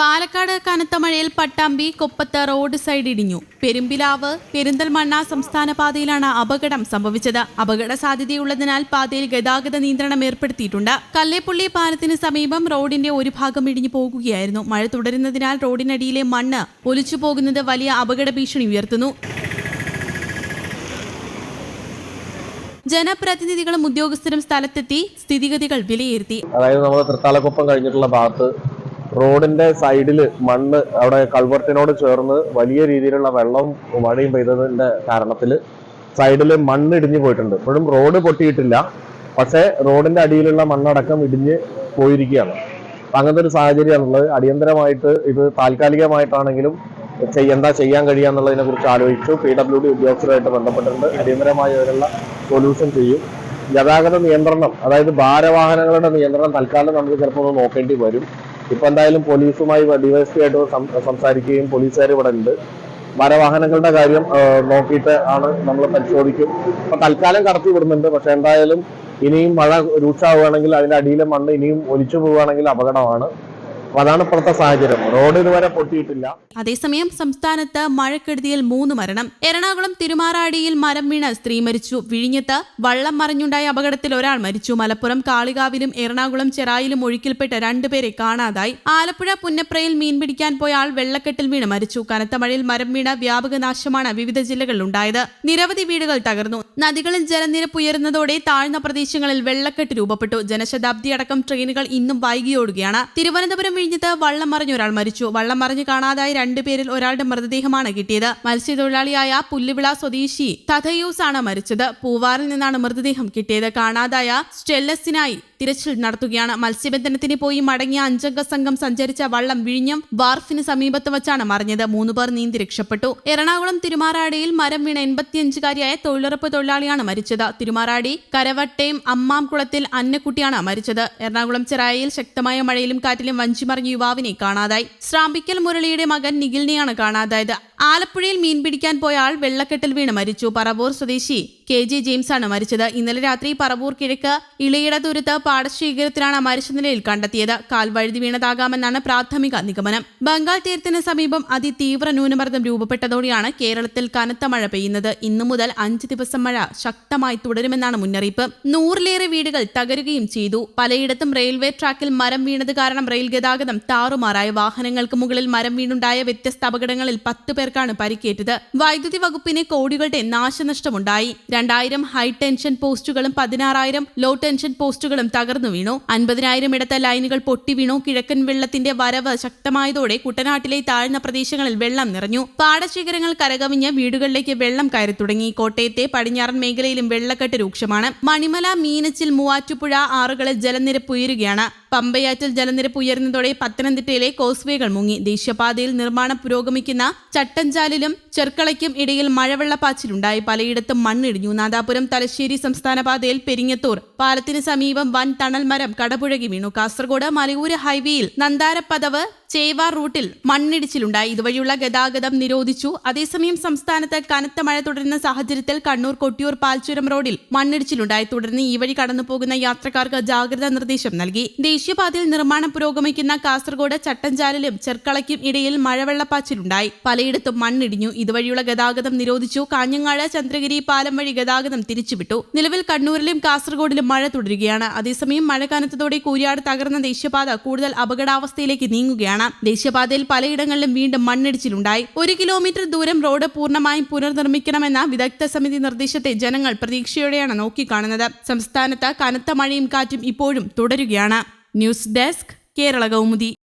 പാലക്കാട് കനത്ത മഴയിൽ Pattambi കൊപ്പത്ത് road side ഇടിഞ്ഞു. പെരുമ്പിലാവ് പെരിന്തൽമണ്ണ സംസ്ഥാന പാതയിലാണ് അപകടം സംഭവിച്ചത്. അപകട സാധ്യതയുള്ളതിനാൽ പാതയിൽ ഗതാഗത നിയന്ത്രണം ഏർപ്പെടുത്തിയിട്ടുണ്ട്. കല്ലേപ്പുള്ളി പാലത്തിന് സമീപം റോഡിന്റെ ഒരു ഭാഗം ഇടിഞ്ഞു പോകുകയായിരുന്നു. മഴ തുടരുന്നതിനാൽ റോഡിനടിയിലെ മണ്ണ് ഒലിച്ചു പോകുന്നത് വലിയ അപകട ഭീഷണി ഉയർത്തുന്നു. ജനപ്രതിനിധികളും ഉദ്യോഗസ്ഥരും സ്ഥലത്തെത്തി സ്ഥിതിഗതികൾ വിലയിരുത്തി. അതായത് നമ്മുടെ തൃത്താലക്കൊപ്പം കഴിഞ്ഞിട്ടുള്ള ഭാഗത്ത് റോഡിന്റെ സൈഡിൽ മണ്ണ് അവിടെ കൾവർട്ടിനോട് ചേർന്ന് വലിയ രീതിയിലുള്ള വെള്ളവും മഴയും പെയ്തതിന്റെ കാരണത്തിൽ സൈഡിൽ മണ്ണ് ഇടിഞ്ഞു പോയിട്ടുണ്ട്. ഇപ്പോഴും റോഡ് പൊട്ടിയിട്ടില്ല. പക്ഷേ റോഡിന്റെ അടിയിലുള്ള മണ്ണടക്കം ഇടിഞ്ഞ് പോയിരിക്കുകയാണ്. അങ്ങനത്തെ ഒരു സാഹചര്യമാണുള്ളത് അടിയന്തരമായിട്ട് ഇത് താൽക്കാലികമായിട്ടാണെങ്കിലും എന്താ ചെയ്യാൻ കഴിയുക എന്നുള്ളതിനെ കുറിച്ച് ആലോചിച്ചു. പി ഡബ്ല്യു ഡി ഉദ്യോഗസ്ഥരുമായിട്ട് ബന്ധപ്പെട്ടിട്ടുണ്ട്. അടിയന്തരമായി അതിനുള്ള സൊല്യൂഷൻ ചെയ്യും. ഗതാഗത നിയന്ത്രണം അതായത് ഭാരവാഹനങ്ങളുടെ നിയന്ത്രണം തൽക്കാലം നമുക്ക് ചിലപ്പോൾ ഒന്ന് നോക്കേണ്ടി വരും. ഇപ്പൊ എന്തായാലും പോലീസുമായി ഡിവൈഎസ്പി സംസാരിക്കുകയും പോലീസുകാർ ഇവിടെ ഉണ്ട്. മരവാഹനങ്ങളുടെ കാര്യം നോക്കിയിട്ട് ആണ് നമ്മൾ പരിശോധിക്കും. അപ്പൊ തൽക്കാലം കടത്തി വിടുന്നുണ്ട്. പക്ഷെ എന്തായാലും ഇനിയും മഴ രൂക്ഷമാവുകയാണെങ്കിൽ അതിന്റെ അടിയിലെ മണ്ണ് ഇനിയും ഒലിച്ചു പോവുകയാണെങ്കിൽ അപകടമാണ്. അതാണ് ഇപ്പോഴത്തെ സാഹചര്യം. റോഡ് ഇതുവരെ പൊട്ടിയിട്ടില്ല. അതേസമയം സംസ്ഥാനത്ത് മഴക്കെടുതിയിൽ മൂന്ന് മരണം. എറണാകുളം തിരുമാറാടിയിൽ മരം വീണ സ്ത്രീ മരിച്ചു. വിഴിഞ്ഞത്ത് വള്ളം മറിഞ്ഞുണ്ടായ അപകടത്തിൽ ഒരാൾ മരിച്ചു. മലപ്പുറം കാളികാവിലും എറണാകുളം ചെറായിലും ഒഴുക്കിൽപ്പെട്ട രണ്ടുപേരെ കാണാതായി. ആലപ്പുഴ പുന്നപ്രയിൽ മീൻ പിടിക്കാൻ പോയ ആൾ വെള്ളക്കെട്ടിൽ വീണ് മരിച്ചു. കനത്ത മഴയിൽ മരം വീണ വ്യാപക നാശമാണ് വിവിധ ജില്ലകളിൽ ഉണ്ടായത്. നിരവധി വീടുകൾ തകർന്നു. നദികളിൽ ജലനിരപ്പ് ഉയരുന്നതോടെ താഴ്ന്ന പ്രദേശങ്ങളിൽ വെള്ളക്കെട്ട് രൂപപ്പെട്ടു. ജനശതാബ്ദി അടക്കം ട്രെയിനുകൾ ഇന്നും വൈകിയോടുകയാണ്. തിരുവനന്തപുരം വിഴിഞ്ഞത്ത് വള്ളം മറിഞ്ഞ് ഒരാൾ മരിച്ചു. വള്ളം മറിഞ്ഞ് കാണാതായ രണ്ടുപേരിൽ ഒരാളുടെ മൃതദേഹമാണ് കിട്ടിയത്. മത്സ്യത്തൊഴിലാളിയായ പുല്ലുവിള സ്വദേശി തഥയൂസ് ആണ് മരിച്ചത്. പൂവാറിൽ നിന്നാണ് മൃതദേഹം കിട്ടിയത്. കാണാതായ സ്റ്റെല്ലസിനായി തിരച്ചിൽ നടത്തുകയാണ്. മത്സ്യബന്ധനത്തിന് പോയി മടങ്ങിയ അഞ്ചംഗ സംഘം സഞ്ചരിച്ച വള്ളം വിഴിഞ്ഞം വാർഫിന് സമീപത്ത് വച്ചാണ് മറിഞ്ഞത്. മൂന്നുപേർ നീന്തി രക്ഷപ്പെട്ടു. എറണാകുളം തിരുമാറാടിയിൽ മരം വീണ എൺപത്തിയഞ്ചുകാരിയായ തൊഴിലുറപ്പ് തൊഴിലാളിയാണ് മരിച്ചത്. തിരുമാറാടി കരവട്ടയും അമ്മാംകുളത്തിൽ അന്നക്കുട്ടിയാണ് മരിച്ചത്. എറണാകുളം ചെറായയിൽ ശക്തമായ മഴയിലും കാറ്റിലും വഞ്ചിമറിഞ്ഞ യുവാവിനെ കാണാതായി. ശ്രാമ്പിക്കൽ മുരളിയുടെ മകൻ നിഖിലിനെയാണ് കാണാതായത്. ആലപ്പുഴയിൽ മീൻ പിടിക്കാൻ പോയ ആൾ വെള്ളക്കെട്ടിൽ വീണ് മരിച്ചു. പറവൂർ സ്വദേശി കെ ജെ ജെയിംസ് ആണ് മരിച്ചത്. ഇന്നലെ രാത്രി പറവൂർ കിഴക്ക് ഇളയിടതുരുത്ത് പാടശേഖരത്തിലാണ് മരിച്ച നിലയിൽ കണ്ടെത്തിയത്. കാൽ വഴുതി വീണതാകാമെന്നാണ് പ്രാഥമിക നിഗമനം. ബംഗാൾ തീരത്തിന് സമീപം അതിതീവ്ര ന്യൂനമർദ്ദം രൂപപ്പെട്ടതോടെയാണ് കേരളത്തിൽ കനത്ത മഴ പെയ്യുന്നത്. ഇന്നു മുതൽ അഞ്ച് ദിവസം മഴ ശക്തമായി തുടരുമെന്നാണ് മുന്നറിയിപ്പ്. നൂറിലേറെ വീടുകൾ തകരുകയും ചെയ്തു. പലയിടത്തും റെയിൽവേ ട്രാക്കിൽ മരം വീണത് കാരണം റെയിൽ ഗതാഗതം താറുമാറായ. വാഹനങ്ങൾക്ക് മുകളിൽ മരം വീണുണ്ടായ വ്യത്യസ്ത അപകടങ്ങളിൽ പത്ത് പേർക്കാണ് പരിക്കേറ്റത്. വൈദ്യുതി വകുപ്പിന് കോടികളുടെ നാശനഷ്ടമുണ്ടായി. രണ്ടായിരം ഹൈ ടെൻഷൻ പോസ്റ്റുകളും പതിനാറായിരം ലോ ടെൻഷൻ പോസ്റ്റുകളും തകർന്നു വീണു. അൻപതിനായിരം ഇടത്ത ലൈനുകൾ പൊട്ടി വീണു. കിഴക്കൻ വെള്ളത്തിന്റെ വരവ് ശക്തമായതോടെ കുട്ടനാട്ടിലെ താഴ്ന്ന പ്രദേശങ്ങളിൽ വെള്ളം നിറഞ്ഞു. പാടശേഖരങ്ങൾ കരകവിഞ്ഞ് വീടുകളിലേക്ക് വെള്ളം കയറി തുടങ്ങി. കോട്ടയത്തെ പടിഞ്ഞാറൻ മേഖലയിലും വെള്ളക്കെട്ട് രൂക്ഷമാണ്. മണിമല മീനച്ചിൽ മൂവാറ്റുപുഴ ആറുകളിൽ ജലനിരപ്പ് ഉയരുകയാണ്. പമ്പയാറ്റിൽ ജലനിരപ്പ് ഉയർന്നതോടെ പത്തനംതിട്ടയിലെ കോസ്വേകൾ മുങ്ങി. ദേശീയപാതയിൽ നിർമ്മാണം പുരോഗമിക്കുന്ന ചട്ടഞ്ചാലിലും ചെർക്കളയ്ക്കും ഇടയിൽ മഴവെള്ളപ്പാച്ചിലുണ്ടായി. പലയിടത്തും മണ്ണിടിഞ്ഞു. നാദാപുരം തലശ്ശേരി സംസ്ഥാന പാതയിൽ പെരിങ്ങത്തൂർ പാലത്തിന് സമീപം വൻ തണൽ മരം കടപുഴകി വീണു. കാസർഗോഡ് മലയൂര് ഹൈവേയിൽ നന്ദാരപ്പതവ് ചേവാർ റൂട്ടിൽ മണ്ണിടിച്ചിലുണ്ടായി. ഇതുവഴിയുള്ള ഗതാഗതം നിരോധിച്ചു. അതേസമയം സംസ്ഥാനത്ത് കനത്ത മഴ തുടരുന്ന സാഹചര്യത്തിൽ കണ്ണൂർ കൊട്ടിയൂർ പാൽച്ചുരം റോഡിൽ മണ്ണിടിച്ചിലുണ്ടായി. തുടർന്ന് ഈ വഴി കടന്നുപോകുന്ന യാത്രക്കാർക്ക് ജാഗ്രതാ നിർദ്ദേശം നൽകി. ദേശീയപാതയിൽ നിർമ്മാണം പുരോഗമിക്കുന്ന കാസർഗോഡ് ചട്ടഞ്ചാലിലും ചെർക്കളയ്ക്കും ഇടയിൽ മഴവെള്ളപ്പാച്ചിലുണ്ടായി. പലയിടത്തും മണ്ണിടിഞ്ഞു. ഇതുവഴിയുള്ള ഗതാഗതം നിരോധിച്ചു. കാഞ്ഞങ്ങാട് ചന്ദ്രഗിരി പാലം വഴി ഗതാഗതം തിരിച്ചുവിട്ടു. നിലവിൽ കണ്ണൂരിലും കാസർഗോഡിലും മഴ തുടരുകയാണ്. അതേസമയം മഴ കനത്തതോടെ കൂരിയാട് തകർന്ന ദേശീയപാത കൂടുതൽ അപകടാവസ്ഥയിലേക്ക് നീങ്ങുകയാണ്. ദേശീയപാതയിൽ പലയിടങ്ങളിലും വീണ്ടും മണ്ണിടിച്ചിലുണ്ടായി. ഒരു കിലോമീറ്റർ ദൂരം റോഡ് പൂർണമായും പുനർനിർമ്മിക്കണമെന്ന വിദഗ്ധ സമിതി നിർദ്ദേശത്തെ ജനങ്ങൾ പ്രതീക്ഷയോടെയാണ് നോക്കിക്കാണുന്നത്. സംസ്ഥാനത്ത് കനത്ത മഴയും കാറ്റും ഇപ്പോഴും തുടരുകയാണ്. News desk Kerala Kaumudi.